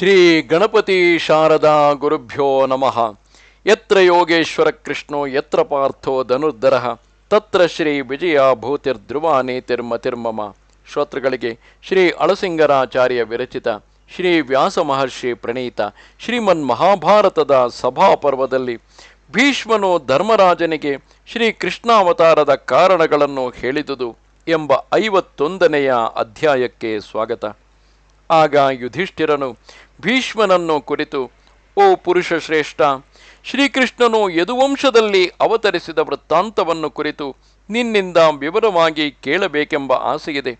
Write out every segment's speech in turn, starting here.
ಶ್ರೀ ಗಣಪತಿ ಶಾರದಾ ಗುರುಭ್ಯೋ ನಮಃ. ಯತ್ರ ಯೋಗೇಶ್ವರ ಕೃಷ್ಣೋ, ಯತ್ರ ಪಾರ್ಥೋ ಧನುರ್ಧರ, ತತ್ರ ಶ್ರೀ ವಿಜಯ ಭೂತಿರ್ಧ್ರುವ ನೀತಿರ್ಮತಿರ್ಮಮ ಶ್ರೋತೃಗಳಿಗೆ ಶ್ರೀ ಅಳಸಿಂಗರಾಚಾರ್ಯ ವಿರಚಿತ ಶ್ರೀ ವ್ಯಾಸ ಮಹರ್ಷಿ ಪ್ರಣೀತ ಶ್ರೀಮನ್ ಮಹಾಭಾರತದ ಸಭಾಪರ್ವದಲ್ಲಿ ಭೀಷ್ಮನು ಧರ್ಮರಾಜನಿಗೆ ಶ್ರೀ ಕೃಷ್ಣಾವತಾರದ ಕಾರಣಗಳನ್ನು ಹೇಳಿದುದು ಎಂಬ ಐವತ್ತೊಂದನೆಯ ಅಧ್ಯಾಯಕ್ಕೆ ಸ್ವಾಗತ. ಆಗ ಯುಧಿಷ್ಠಿರನು ಭೀಷ್ಮನನ್ನು ಕುರಿತು, ಓ ಪುರುಷ ಶ್ರೇಷ್ಠ, ಶ್ರೀಕೃಷ್ಣನು ಯದುವಂಶದಲ್ಲಿ ಅವತರಿಸಿದ ವೃತ್ತಾಂತವನ್ನು ಕುರಿತು ನಿನ್ನಿಂದ ವಿವರವಾಗಿ ಕೇಳಬೇಕೆಂಬ ಆಸೆಯಿದೆ.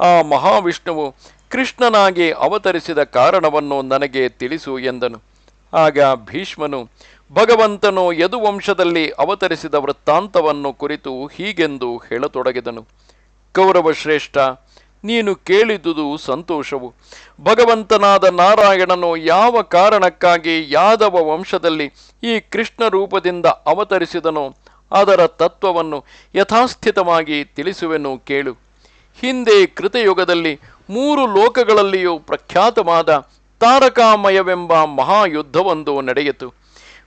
ಆ ಮಹಾವಿಷ್ಣುವು ಕೃಷ್ಣನಾಗಿ ಅವತರಿಸಿದ ಕಾರಣವನ್ನು ನನಗೆ ತಿಳಿಸು ಎಂದನು. ಆಗ ಭೀಷ್ಮನು, ಭಗವಂತನು ಯದುವಂಶದಲ್ಲಿ ಅವತರಿಸಿದ ವೃತ್ತಾಂತವನ್ನು ಕುರಿತು ಹೀಗೆಂದು ಹೇಳತೊಡಗಿದನು. ಕೌರವ ಶ್ರೇಷ್ಠ ನೀನು ಕೇಳಿದುದು ಸಂತೋಷವು. ಭಗವಂತನಾದ ನಾರಾಯಣನು ಯಾವ ಕಾರಣಕ್ಕಾಗಿ ಯಾದವ ವಂಶದಲ್ಲಿ ಈ ಕೃಷ್ಣ ರೂಪದಿಂದ ಅವತರಿಸಿದನೋ ಅದರ ತತ್ವವನ್ನು ಯಥಾಸ್ಥಿತವಾಗಿ ತಿಳಿಸುವೆನು ಕೇಳು. ಹಿಂದೆ ಕೃತಯುಗದಲ್ಲಿ ಮೂರು ಲೋಕಗಳಲ್ಲಿಯೂ ಪ್ರಖ್ಯಾತವಾದ ತಾರಕಾಮಯವೆಂಬ ಮಹಾಯುದ್ಧವೊಂದು ನಡೆಯಿತು.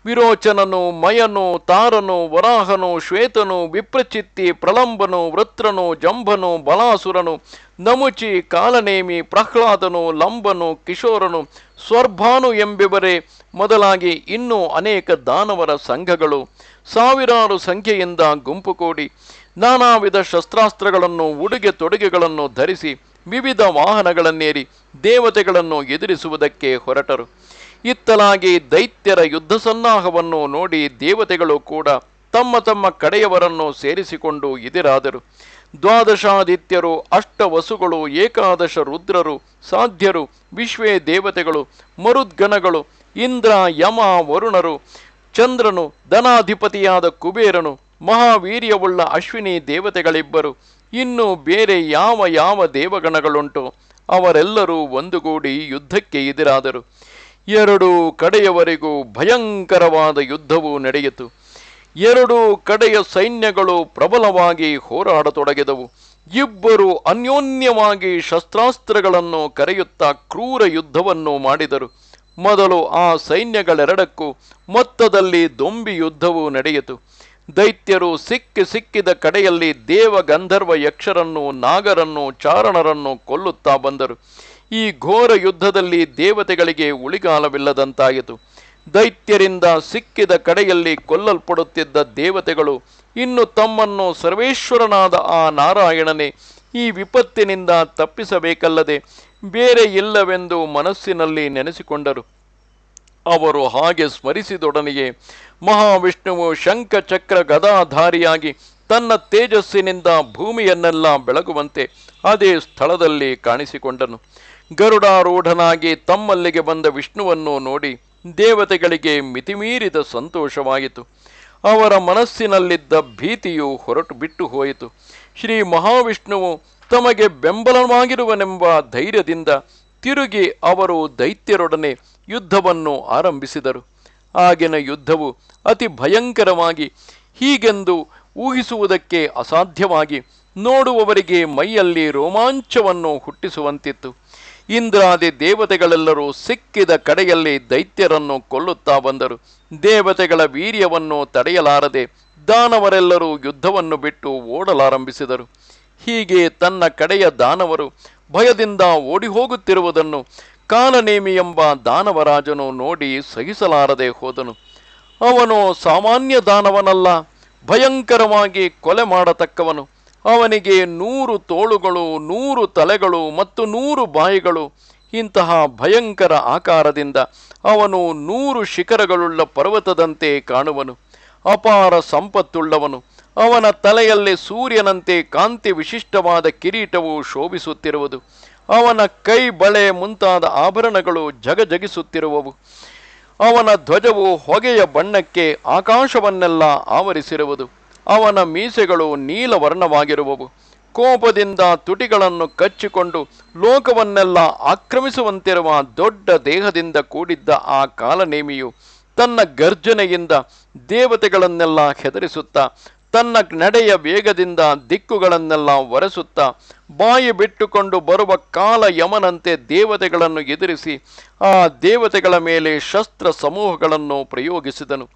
ವಿರೋಚನನು, ಮಯನು, ತಾರನು, ವರಾಹನು, ಶ್ವೇತನು, ವಿಪ್ರಚಿತ್ತಿ, ಪ್ರಲಂಬನು, ವೃತ್ರನು, ಜಂಭನು, ಬಲಾಸುರನು, ನಮುಚಿ, ಕಾಲನೇಮಿ, ಪ್ರಹ್ಲಾದನು, ಲಂಬನು, ಕಿಶೋರನು, ಸ್ವರ್ಭಾನು ಎಂಬಿವರೇ ಮೊದಲಾಗಿ ಇನ್ನೂ ಅನೇಕ ದಾನವರ ಸಂಘಗಳು. ಸಾವಿರಾರು ಸಂಖ್ಯೆಯಿಂದ ಗುಂಪು ಕೂಡಿ ನಾನಾ ವಿಧ ಶಸ್ತ್ರಾಸ್ತ್ರಗಳನ್ನು, ಉಡುಗೆ ತೊಡುಗೆಗಳನ್ನು ಧರಿಸಿ ವಿವಿಧ ವಾಹನಗಳನ್ನೇರಿ ದೇವತೆಗಳನ್ನು ಎದುರಿಸುವುದಕ್ಕೆ ಹೊರಟರು. ಇತ್ತಲಾಗಿ ದೈತ್ಯರ ಯುದ್ಧ ಸನ್ನಾಹವನ್ನು ನೋಡಿ ದೇವತೆಗಳು ಕೂಡ ತಮ್ಮ ತಮ್ಮ ಕಡೆಯವರನ್ನು ಸೇರಿಸಿಕೊಂಡು ಎದಿರಾದರು. ದ್ವಾದಶಾದಿತ್ಯರು, ಅಷ್ಟವಸುಗಳು, ಏಕಾದಶ ರುದ್ರರು, ಸಾಧ್ಯರು, ವಿಶ್ವೇ ದೇವತೆಗಳು ಮರುದ್ಗಣಗಳು ಇಂದ್ರ, ಯಮ, ವರುಣರು, ಚಂದ್ರನು, ಧನಾಧಿಪತಿಯಾದ ಕುಬೇರನು, ಮಹಾವೀರ್ಯವುಳ್ಳ ಅಶ್ವಿನಿ ದೇವತೆಗಳಿಬ್ಬರು. ಇನ್ನು ಬೇರೆ ಯಾವ ಯಾವ ದೇವಗಣಗಳುಂಟು ಅವರೆಲ್ಲರೂ ಒಂದುಗೂಡಿ ಯುದ್ಧಕ್ಕೆ ಎದುರಾದರು. ಎರಡು ಕಡೆಯವರೆಗೂ ಭಯಂಕರವಾದ ಯುದ್ಧವು ನಡೆಯಿತು. ಎರಡು ಕಡೆಯ ಸೈನ್ಯಗಳು ಪ್ರಬಲವಾಗಿ ಹೋರಾಡತೊಡಗಿದವು. ಇಬ್ಬರು ಅನ್ಯೋನ್ಯವಾಗಿ ಶಸ್ತ್ರಾಸ್ತ್ರಗಳನ್ನು ಕರೆಯುತ್ತಾ ಕ್ರೂರ ಯುದ್ಧವನ್ನು ಮಾಡಿದರು. ಮೊದಲು ಆ ಸೈನ್ಯಗಳೆರಡಕ್ಕೂ ಮೊತ್ತದಲ್ಲಿ ದೊಂಬಿ ಯುದ್ಧವು ನಡೆಯಿತು. ದೈತ್ಯರು ಸಿಕ್ಕಿ ಸಿಕ್ಕಿದ ಕಡೆಯಲ್ಲಿ ದೇವ ಗಂಧರ್ವ ಯಕ್ಷರನ್ನು, ನಾಗರನ್ನು, ಚಾರಣರನ್ನು ಕೊಲ್ಲುತ್ತಾ ಬಂದರು. ಈ ಘೋರ ಯುದ್ಧದಲ್ಲಿ ದೇವತೆಗಳಿಗೆ ಉಳಿಗಾಲವಿಲ್ಲದಂತಾಯಿತು. ದೈತ್ಯರಿಂದ ಸಿಕ್ಕಿದ ಕಡೆಯಲ್ಲಿ ಕೊಲ್ಲಲ್ಪಡುತ್ತಿದ್ದ ದೇವತೆಗಳು ಇನ್ನು ತಮ್ಮನ್ನು ಸರ್ವೇಶ್ವರನಾದ ಆ ನಾರಾಯಣನೇ ಈ ವಿಪತ್ತಿನಿಂದ ತಪ್ಪಿಸಬೇಕಲ್ಲದೆ ಬೇರೆ ಇಲ್ಲವೆಂದು ಮನಸ್ಸಿನಲ್ಲಿ ನೆನೆಸಿಕೊಂಡರು. ಅವರು ಹಾಗೆ ಸ್ಮರಿಸಿದೊಡನೆಯೇ ಮಹಾವಿಷ್ಣುವು ಶಂಖಚಕ್ರ ಗದಾಧಾರಿಯಾಗಿ ತನ್ನ ತೇಜಸ್ಸಿನಿಂದ ಭೂಮಿಯನ್ನೆಲ್ಲ ಬೆಳಗುವಂತೆ ಅದೇ ಸ್ಥಳದಲ್ಲಿ ಕಾಣಿಸಿಕೊಂಡನು. ಗರುಡಾರೂಢನಾಗಿ ತಮ್ಮಲ್ಲಿಗೆ ಬಂದ ವಿಷ್ಣುವನ್ನು ನೋಡಿ ದೇವತೆಗಳಿಗೆ ಮಿತಿಮೀರಿದ ಸಂತೋಷವಾಯಿತು. ಅವರ ಮನಸ್ಸಿನಲ್ಲಿದ್ದ ಭೀತಿಯು ಹೊರಟು ಬಿಟ್ಟು ಹೋಯಿತು. ಶ್ರೀ ಮಹಾವಿಷ್ಣುವು ತಮಗೆ ಬೆಂಬಲವಾಗಿರುವನೆಂಬ ಧೈರ್ಯದಿಂದ ತಿರುಗಿ ಅವರು ದೈತ್ಯರೊಡನೆ ಯುದ್ಧವನ್ನು ಆರಂಭಿಸಿದರು. ಆಗಿನ ಯುದ್ಧವು ಅತಿ ಭಯಂಕರವಾಗಿ ಹೀಗೆಂದು ಊಹಿಸುವುದಕ್ಕೆ ಅಸಾಧ್ಯವಾಗಿ ನೋಡುವವರಿಗೆ ಮೈಯಲ್ಲಿ ರೋಮಾಂಚವನ್ನು ಹುಟ್ಟಿಸುವಂತಿತ್ತು. ಇಂದ್ರಾದಿ ದೇವತೆಗಳೆಲ್ಲರೂ ಸಿಕ್ಕಿದ ಕಡೆಯಲ್ಲಿ ದೈತ್ಯರನ್ನು ಕೊಲ್ಲುತ್ತಾ ಬಂದರು. ದೇವತೆಗಳ ವೀರ್ಯವನ್ನು ತಡೆಯಲಾರದೆ ದಾನವರೆಲ್ಲರೂ ಯುದ್ಧವನ್ನು ಬಿಟ್ಟು ಓಡಲಾರಂಭಿಸಿದರು. ಹೀಗೆ ತನ್ನ ಕಡೆಯ ದಾನವರು ಭಯದಿಂದ ಓಡಿ ಹೋಗುತ್ತಿರುವುದನ್ನು ಕಾಲನೇಮಿ ಎಂಬ ದಾನವರಾಜನು ನೋಡಿ ಸಹಿಸಲಾರದೆ ಹೋದನು. ಅವನು ಸಾಮಾನ್ಯ ದಾನವನಲ್ಲ, ಭಯಂಕರವಾಗಿ ಕೊಲೆ ಮಾಡತಕ್ಕವನು. ಅವನಿಗೆ ನೂರು ತೋಳುಗಳು, ನೂರು ತಲೆಗಳು ಮತ್ತು ನೂರು ಬಾಯಿಗಳು. ಇಂತಹ ಭಯಂಕರ ಆಕಾರದಿಂದ ಅವನು ನೂರು ಶಿಖರಗಳುಳ್ಳ ಪರ್ವತದಂತೆ ಕಾಣುವನು. ಅಪಾರ ಸಂಪತ್ತುಳ್ಳವನು. ಅವನ ತಲೆಯಲ್ಲಿ ಸೂರ್ಯನಂತೆ ಕಾಂತಿ ವಿಶಿಷ್ಟವಾದ ಕಿರೀಟವು ಶೋಭಿಸುತ್ತಿರುವುದು. ಅವನ ಕೈ ಬಳೆ ಮುಂತಾದ ಆಭರಣಗಳು ಜಗಜಗಿಸುತ್ತಿರುವವು. ಅವನ ಧ್ವಜವು ಹೊಗೆಯ ಬಣ್ಣಕ್ಕೆ ಆಕಾಶವನ್ನೆಲ್ಲ ಆವರಿಸಿರುವುದು. ಅವನ ಮೀಸೆಗಳು ನೀಲವರ್ಣವಾಗಿರುವವು. ಕೋಪದಿಂದ ತುಟಿಗಳನ್ನು ಕಚ್ಚಿಕೊಂಡು ಲೋಕವನ್ನೆಲ್ಲ ಆಕ್ರಮಿಸುವಂತಿರುವ ದೊಡ್ಡ ದೇಹದಿಂದ ಕೂಡಿದ್ದ ಆ ಕಾಲನೇಮಿಯು ತನ್ನ ಗರ್ಜನೆಯಿಂದ ದೇವತೆಗಳನ್ನೆಲ್ಲ ಹೆದರಿಸುತ್ತಾ, ತನ್ನ ನಡೆಯ ವೇಗದಿಂದ ದಿಕ್ಕುಗಳನ್ನೆಲ್ಲ ಒರೆಸುತ್ತಾ, ಬಾಯಿ ಬಿಟ್ಟುಕೊಂಡು ಬರುವ ಕಾಲ ಯಮನಂತೆ ದೇವತೆಗಳನ್ನು ಎದುರಿಸಿ ಆ ದೇವತೆಗಳ ಮೇಲೆ ಶಸ್ತ್ರ ಸಮೂಹಗಳನ್ನು ಪ್ರಯೋಗಿಸಿದನು.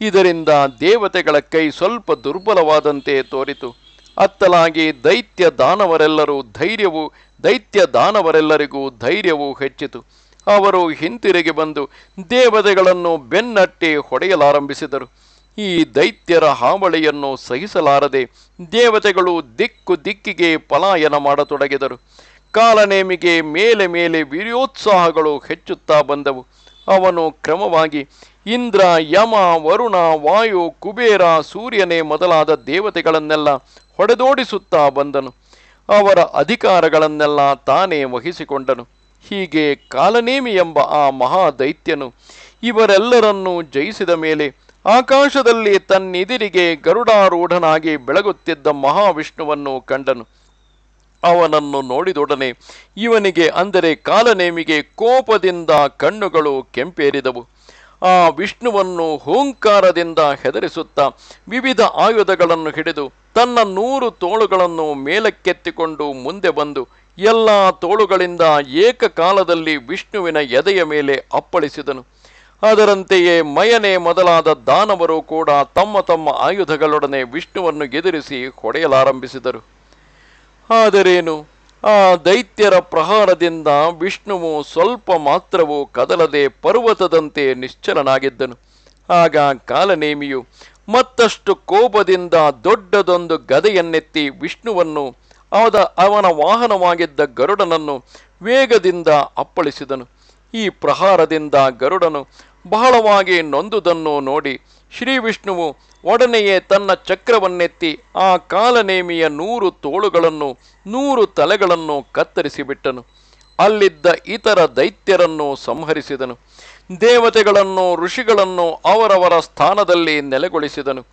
ಇದರಿಂದ ದೇವತೆಗಳ ಕೈ ಸ್ವಲ್ಪ ದುರ್ಬಲವಾದಂತೆ ತೋರಿತು. ಅತ್ತಲಾಗಿ ದೈತ್ಯ ದಾನವರೆಲ್ಲರೂ ಧೈರ್ಯವು, ದೈತ್ಯ ದಾನವರೆಲ್ಲರಿಗೂ ಧೈರ್ಯವು ಹೆಚ್ಚಿತು. ಅವರು ಹಿಂತಿರುಗಿ ಬಂದು ದೇವತೆಗಳನ್ನು ಬೆನ್ನಟ್ಟಿ ಹೊಡೆಯಲಾರಂಭಿಸಿದರು. ಈ ದೈತ್ಯರ ಹಾವಳಿಯನ್ನು ಸಹಿಸಲಾರದೆ ದೇವತೆಗಳು ದಿಕ್ಕು ದಿಕ್ಕಿಗೆ ಪಲಾಯನ ಮಾಡತೊಡಗಿದರು. ಕಾಲನೇಮಿಗೆ ಮೇಲೆ ಮೇಲೆ ವೀರ್ಯೋತ್ಸಾಹಗಳು ಹೆಚ್ಚುತ್ತಾ ಬಂದವು. ಅವನು ಕ್ರಮವಾಗಿ ಇಂದ್ರ, ಯಮ, ವರುಣ, ವಾಯು, ಕುಬೇರ, ಸೂರ್ಯನೇ ಮೊದಲಾದ ದೇವತೆಗಳನ್ನೆಲ್ಲ ಹೊಡೆದೋಡಿಸುತ್ತಾ ಬಂದನು. ಅವರ ಅಧಿಕಾರಗಳನ್ನೆಲ್ಲ ತಾನೇ ವಹಿಸಿಕೊಂಡನು. ಹೀಗೆ ಕಾಲನೇಮಿ ಎಂಬ ಆ ಮಹಾ ದೈತ್ಯನು ಇವರೆಲ್ಲರನ್ನೂ ಜಯಿಸಿದ ಮೇಲೆ ಆಕಾಶದಲ್ಲಿ ತನ್ನೆದಿರಿಗೆ ಗರುಡಾರೂಢನಾಗಿ ಬೆಳಗುತ್ತಿದ್ದ ಮಹಾವಿಷ್ಣುವನ್ನು ಕಂಡನು. ಅವನನ್ನು ನೋಡಿದೊಡನೆ ಇವನಿಗೆ ಅಂದರೆ ಕಾಲನೇಮಿಗೆ ಕೋಪದಿಂದ ಕಣ್ಣುಗಳು ಕೆಂಪೇರಿದವು. ಆ ವಿಷ್ಣುವನ್ನು ಹೂಂಕಾರದಿಂದ ಹೆದರಿಸುತ್ತಾ ವಿವಿಧ ಆಯುಧಗಳನ್ನು ಹಿಡಿದು ತನ್ನ ನೂರು ತೋಳುಗಳನ್ನು ಮೇಲಕ್ಕೆತ್ತಿಕೊಂಡು ಮುಂದೆ ಬಂದು ಎಲ್ಲ ತೋಳುಗಳಿಂದ ಏಕಕಾಲದಲ್ಲಿ ವಿಷ್ಣುವಿನ ಎದೆಯ ಮೇಲೆ ಅಪ್ಪಳಿಸಿದನು. ಅದರಂತೆಯೇ ಮಯನೆ ಮೊದಲಾದ ದಾನವರು ಕೂಡ ತಮ್ಮ ತಮ್ಮ ಆಯುಧಗಳೊಡನೆ ವಿಷ್ಣುವನ್ನು ಎದುರಿಸಿ ಹೊಡೆಯಲಾರಂಭಿಸಿದರು. ಆದರೇನು? ಆ ದೈತ್ಯರ ಪ್ರಹಾರದಿಂದ ವಿಷ್ಣುವು ಸ್ವಲ್ಪ ಮಾತ್ರವೂ ಕದಲದೆ ಪರ್ವತದಂತೆ ನಿಶ್ಚಲನಾಗಿದ್ದನು. ಆಗ ಕಾಲನೇಮಿಯು ಮತ್ತಷ್ಟು ಕೋಪದಿಂದ ದೊಡ್ಡದೊಂದು ಗದೆಯನ್ನೆತ್ತಿ ವಿಷ್ಣುವನ್ನು ಅವದ ಅವನ ವಾಹನವಾಗಿದ್ದ ಗರುಡನನ್ನು ವೇಗದಿಂದ ಅಪ್ಪಳಿಸಿದನು. ಈ ಪ್ರಹಾರದಿಂದ ಗರುಡನು ಬಹಳವಾಗಿ ನೊಂದುದನ್ನು ನೋಡಿ ಶ್ರೀ ವಿಷ್ಣುವು ಒಡನೆಯೇ ತನ್ನ ಚಕ್ರವನ್ನೆತ್ತಿ ಆ ಕಾಲನೇಮಿಯ ನೂರು ತೋಳುಗಳನ್ನು, ನೂರು ತಲೆಗಳನ್ನು ಕತ್ತರಿಸಿಬಿಟ್ಟನು. ಅಲ್ಲಿದ್ದ ಇತರ ದೈತ್ಯರನ್ನು ಸಂಹರಿಸಿದನು. ದೇವತೆಗಳನ್ನು, ಋಷಿಗಳನ್ನು ಅವರವರ ಸ್ಥಾನದಲ್ಲಿ ನೆಲೆಗೊಳಿಸಿದನು.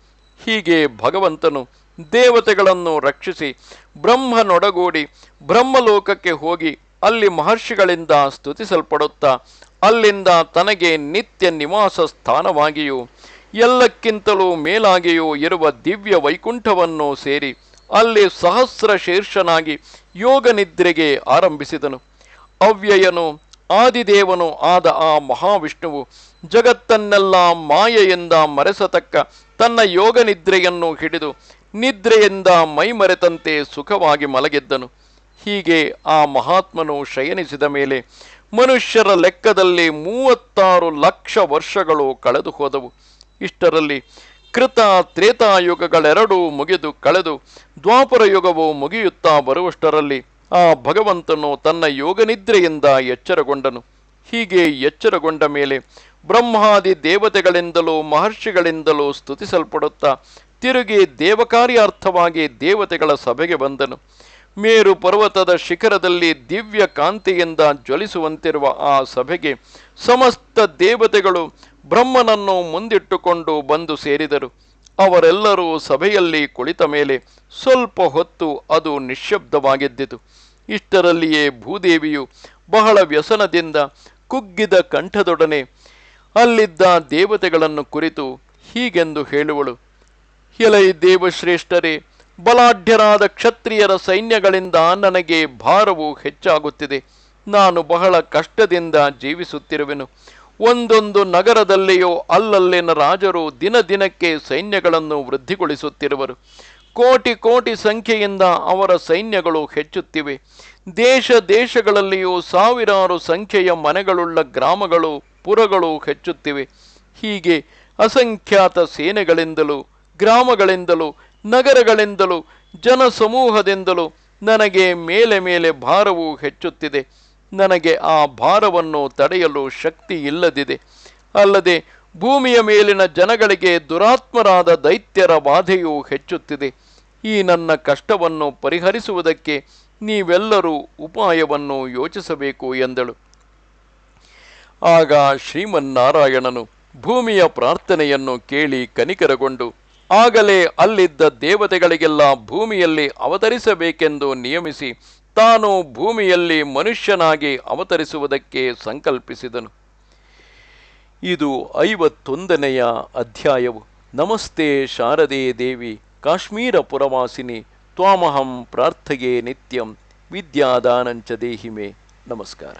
ಹೀಗೆ ಭಗವಂತನು ದೇವತೆಗಳನ್ನು ರಕ್ಷಿಸಿ ಬ್ರಹ್ಮನೊಡಗೂಡಿ ಬ್ರಹ್ಮಲೋಕಕ್ಕೆ ಹೋಗಿ ಅಲ್ಲಿ ಮಹರ್ಷಿಗಳಿಂದ ಸ್ತುತಿಸಲ್ಪಡುತ್ತಾ ಅಲ್ಲಿಂದ ತನಗೆ ನಿತ್ಯ ನಿವಾಸ ಸ್ಥಾನವಾಗಿಯೂ ಎಲ್ಲಕ್ಕಿಂತಲೂ ಮೇಲಾಗಿಯೂ ಇರುವ ದಿವ್ಯ ವೈಕುಂಠವನ್ನು ಸೇರಿ ಅಲ್ಲಿ ಸಹಸ್ರ ಶೀರ್ಷನಾಗಿ ಯೋಗ ನಿದ್ರೆಗೆ ಆರಂಭಿಸಿದನು. ಅವ್ಯಯನು, ಆದಿದೇವನು ಆದ ಆ ಮಹಾವಿಷ್ಣುವು ಜಗತ್ತನ್ನೆಲ್ಲ ಮಾಯೆಯಿಂದ ಮರೆಸತಕ್ಕ ತನ್ನ ಯೋಗ ನಿದ್ರೆಯನ್ನು ಹಿಡಿದು ನಿದ್ರೆಯಿಂದ ಮೈಮರೆತಂತೆ ಸುಖವಾಗಿ ಮಲಗಿದ್ದನು. ಹೀಗೆ ಆ ಮಹಾತ್ಮನು ಶಯನಿಸಿದ ಮೇಲೆ ಮನುಷ್ಯರ ಲೆಕ್ಕದಲ್ಲಿ ಮೂವತ್ತಾರು ಲಕ್ಷ ವರ್ಷಗಳು ಕಳೆದು ಹೋದವು ಇಷ್ಟರಲ್ಲಿ ಕೃತ ತ್ರೇತಾಯುಗಗಳೆರಡೂ ಮುಗಿದು ಕಳೆದು ದ್ವಾಪರ ಯುಗವು ಮುಗಿಯುತ್ತಾ ಬರುವಷ್ಟರಲ್ಲಿ ಆ ಭಗವಂತನು ತನ್ನ ಯೋಗನಿದ್ರೆಯಿಂದ ಎಚ್ಚರಗೊಂಡನು. ಹೀಗೆ ಎಚ್ಚರಗೊಂಡ ಮೇಲೆ ಬ್ರಹ್ಮಾದಿ ದೇವತೆಗಳಿಂದಲೂ ಮಹರ್ಷಿಗಳಿಂದಲೂ ಸ್ತುತಿಸಲ್ಪಡುತ್ತಾ ತಿರುಗಿ ದೇವಕಾರ್ಯಾರ್ಥವಾಗಿ ದೇವತೆಗಳ ಸಭೆಗೆ ಬಂದನು. ಮೇರು ಪರ್ವತದ ಶಿಖರದಲ್ಲಿ ದಿವ್ಯ ಕಾಂತಿಯಿಂದ ಜ್ವಲಿಸುವಂತಿರುವ ಆ ಸಭೆಗೆ ಸಮಸ್ತ ದೇವತೆಗಳು ಬ್ರಹ್ಮನನ್ನು ಮುಂದಿಟ್ಟುಕೊಂಡು ಬಂದು ಸೇರಿದರು. ಅವರೆಲ್ಲರೂ ಸಭೆಯಲ್ಲಿ ಕುಳಿತ ಮೇಲೆ ಸ್ವಲ್ಪ ಹೊತ್ತು ಅದು ನಿಶ್ಶಬ್ದವಾಗಿದ್ದಿತು ಇಷ್ಟರಲ್ಲಿಯೇ ಭೂದೇವಿಯು ಬಹಳ ವ್ಯಸನದಿಂದ ಕುಗ್ಗಿದ ಕಂಠದೊಡನೆ ಅಲ್ಲಿದ್ದ ದೇವತೆಗಳನ್ನು ಕುರಿತು ಹೀಗೆಂದು ಹೇಳುವಳು. ಎಲೈ ದೇವಶ್ರೇಷ್ಠರೇ, ಬಲಾಢ್ಯರಾದ ಕ್ಷತ್ರಿಯರ ಸೈನ್ಯಗಳಿಂದ ನನಗೆ ಭಾರವು ಹೆಚ್ಚಾಗುತ್ತಿದೆ. ನಾನು ಬಹಳ ಕಷ್ಟದಿಂದ ಜೀವಿಸುತ್ತಿರುವೆನು. ಒಂದೊಂದು ನಗರದಲ್ಲಿಯೋ ಅಲ್ಲಲ್ಲಿನ ರಾಜರು ದಿನ ದಿನಕ್ಕೆ ಸೈನ್ಯಗಳನ್ನು ವೃದ್ಧಿಗೊಳಿಸುತ್ತಿರುವರು. ಕೋಟಿ ಕೋಟಿ ಸಂಖ್ಯೆಯಿಂದ ಅವರ ಸೈನ್ಯಗಳು ಹೆಚ್ಚುತ್ತಿವೆ. ದೇಶ ದೇಶಗಳಲ್ಲಿಯೂ ಸಾವಿರಾರು ಸಂಖ್ಯೆಯ ಮನೆಗಳುಳ್ಳ ಗ್ರಾಮಗಳು, ಪುರಗಳು ಹೆಚ್ಚುತ್ತಿವೆ. ಹೀಗೆ ಅಸಂಖ್ಯಾತ ಸೇನೆಗಳಿಂದಲೂ, ಗ್ರಾಮಗಳಿಂದಲೂ, ನಗರಗಳಿಂದಲೂ, ಜನಸಮೂಹದಿಂದಲೂ ನನಗೆ ಮೇಲೆ ಮೇಲೆ ಭಾರವು ಹೆಚ್ಚುತ್ತಿದೆ. ನನಗೆ ಆ ಭಾರವನ್ನು ತಡೆಯಲು ಶಕ್ತಿ ಇಲ್ಲದಿದೆ. ಅಲ್ಲದೆ ಭೂಮಿಯ ಮೇಲಿನ ಜನಗಳಿಗೆ ದುರಾತ್ಮರಾದ ದೈತ್ಯರ ಬಾಧೆಯು ಹೆಚ್ಚುತ್ತಿದೆ. ಈ ನನ್ನ ಕಷ್ಟವನ್ನು ಪರಿಹರಿಸುವುದಕ್ಕೆ ನೀವೆಲ್ಲರೂ ಉಪಾಯವನ್ನು ಯೋಚಿಸಬೇಕು ಎಂದಳು. ಆಗ ಶ್ರೀಮನ್ನಾರಾಯಣನು ಭೂಮಿಯ ಪ್ರಾರ್ಥನೆಯನ್ನು ಕೇಳಿ ಕನಿಕರಗೊಂಡು ಆಗಲೇ ಅಲ್ಲಿದ್ದ ದೇವತೆಗಳಿಗೆಲ್ಲ ಭೂಮಿಯಲ್ಲಿ ಅವತರಿಸಬೇಕೆಂದು ನಿಯಮಿಸಿ ತಾನು ಭೂಮಿಯಲ್ಲಿ ಮನುಷ್ಯನಾಗಿ ಅವತರಿಸುವುದಕ್ಕೆ ಸಂಕಲ್ಪಿಸಿದನು. ಇದು ಐವತ್ತೊಂದನೆಯ ಅಧ್ಯಾಯವು. ನಮಸ್ತೆ ಶಾರದೆ ದೇವಿ, ಕಾಶ್ಮೀರ ಪುರವಾಸಿನಿ, ತ್ವಾಮಹಂ ಪ್ರಾರ್ಥಗೆ ನಿತ್ಯಂ, ವಿದ್ಯಾದಾನಂಚ ದೇಹಿಮೆ. ನಮಸ್ಕಾರ.